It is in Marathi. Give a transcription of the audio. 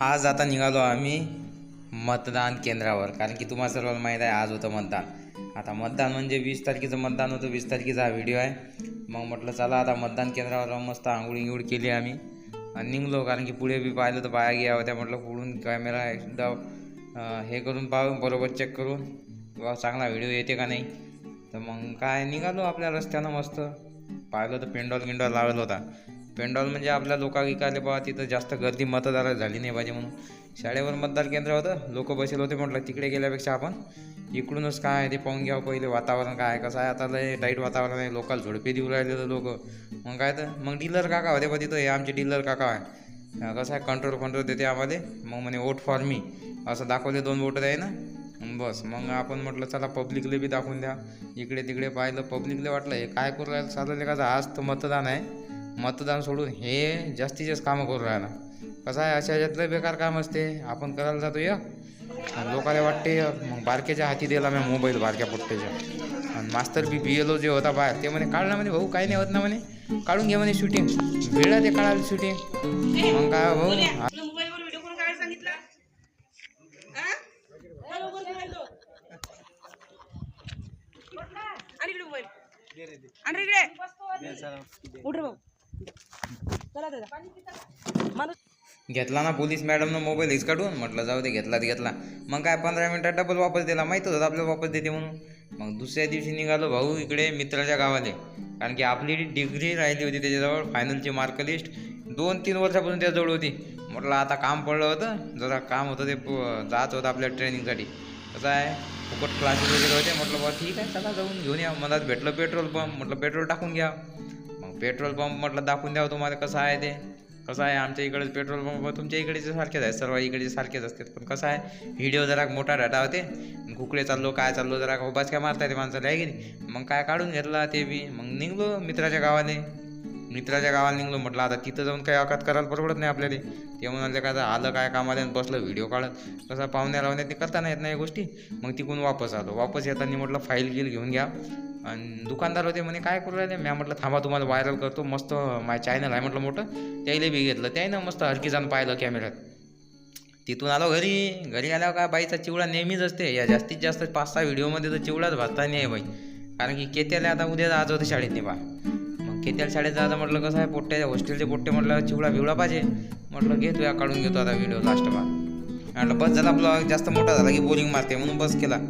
आज आता निघालो आम्ही मतदान केंद्रावर. कारण की तुम्हाला सर्वांना माहीत आहे आज होतं मतदान. आता मतदान म्हणजे वीस तारखेचं मतदान होतं वीस तारखेचा हा व्हिडिओ आहे. मग म्हटलं चला आता मतदान केंद्रावर मस्त आंघोळी गिंगोळी केली आम्ही. आणि निघलो कारण की पुढे बी पाहिलं तर बाया गिया होत्या. म्हटलं पुढून कॅमेरा एकदा हे करून पाहू बरोबर चेक करून. किंवा चांगला व्हिडिओ येते का नाही? तर मग काय निघालो आपल्या रस्त्यानं मस्त. पाहिलं तर पेंडॉल गिंडॉल लावला होता. पेंडॉल म्हणजे आपल्या लोका विकायला बा तिथं जास्त गर्दी मतदार झाली नाही पाहिजे म्हणून. शाळेवर मतदार केंद्र होतं. लोक बसेल होते म्हटलं तिकडे गेल्यापेक्षा आपण. इकडूनच काय आहे ते पाहून घ्यावं पहिले वातावरण काय आहे कसं आहे? आता लय टाईट वातावरण आहे. लोकल झोडपे देऊ राहिले तर लोक. मग काय तर? मग डीलर काका होते बा तिथं. हे आमचे डीलर काका आहे. कसं आहे? कंट्रोल कंट्रोल देते आम्हाला. मग म्हणे वोट फॉर मी असं दाखवले दोन वोट आहे ना? बस. मग आपण म्हटलं चला पब्लिकले बी दाखवून द्या. इकडे तिकडे पाहिलं पब्लिकले वाटलं हे काय करू राहिलं? चाललं का? आज तर मतदान आहे. मतदान सोडून हे जास्तीत जास्त कामं करू राहिला कसं आहे अशा ह्याच्यातलं बेकार काम असते. आपण करायला जातो या. आणि लोकाला वाटते. मग बारकेच्या हाती दिला मी मोबाईल बारक्या पोट्ट्याच्या. आणि मास्तर बी बी एल ओ जे होता बाहेर ते म्हणे काढ ना म्हणे भाऊ काही नाही होत ना म्हणे. काढून घे म्हणे शूटिंग वेळा ते काढायला शूटिंग मग काय भाऊ करून हा? आणि इकडे मोबाईल आणि इकडे. उठ रे भाऊ. चला दादा. माणूस घेतला ना पोलीस मॅडमनं मोबाईल हेच काढून? म्हटलं जाऊ दे घेतला ते घेतला. मग काय पंधरा मिनिटात डबल वापस दिला? माहीत होतं आपल्याला वापस देते म्हणून. मग दुसऱ्या दिवशी निघालो भाऊ इकडे मित्राच्या गावाले. कारण की आपली डिग्री राहिली होती त्याच्याजवळ फायनलची मार्क लिस्ट दोन तीन वर्षापासून त्याजवळ होती. म्हटलं आता काम पडलं होतं. जरा काम होतं ते जात होतं आपल्या ट्रेनिंगसाठी कसं आहे? फुकट क्लासेस वगैरे होते. म्हटलं बा ठीक आहे चला जाऊन घेऊन या. मनात भेटलं पेट्रोल पंप म्हटलं पेट्रोल टाकून घ्या. पेट्रोल पंप म्हटलं दाखवून द्यावं तुम्हाला कसं आहे ते. कसं आहे? आमच्या इकडे पेट्रोल पंप तुमच्या इकडचे सारखेच आहे. सर्व इकडचे सारखेच असतात. पण कसं आहे? व्हिडिओ जरा मोठा डाटा होते कुकडे चाललो काय चाललो जरा उभाच काय मारता येते माणसाला आहे की नाही? मग काय काढून घेतला ते बी. मग निघलो मित्राच्या गावाने मित्राच्या गावाला निघलो म्हटलं आता तिथं जाऊन काही अकात करायला परवडत नाही आपल्याला. ते म्हणाले काय आलं काय कामाला? आणि बसलं व्हिडिओ काढत. कसं पाहुण्या लावण्यात ते करता नाही येत नाही गोष्टी. मग तिकून वापस आलो. वापस येताना म्हटलं फाईल गिल घेऊन घ्या. आणि दुकानदार होते म्हणे काय करू राहिले? मी म्हटलं थांबा तुम्हाला व्हायरल करतो. मस्त माय चॅनल आहे म्हटलं मोठं. त्याला बी घेतलं. त्यानं मस्त हरकी जाऊन पाहिलं कॅमेऱ्यात तिथून आलो घरी. घरी आल्यावर काय बाईचा चिवडा नेहमीच असते. या जास्तीत जास्त पाच सहा व्हिडिओमध्ये तर चिवडाच भाजता नाही आहे बाई. कारण की केत्याला आता उद्या आज होते शाळेत नाही बा मग केत्याला शाळेत जायचं म्हटलं कसं आहे पोट्ट्या हॉस्टेलचे पोट्टे? म्हटलं चिवडा बिवडा पाहिजे. म्हटलं घेतो या काढून घेतो आता व्हिडिओ लास्ट बा म्हटलं बस झाला ब्लॉग जास्त मोठा झाला की बोरिंग मारते म्हणून बस केला.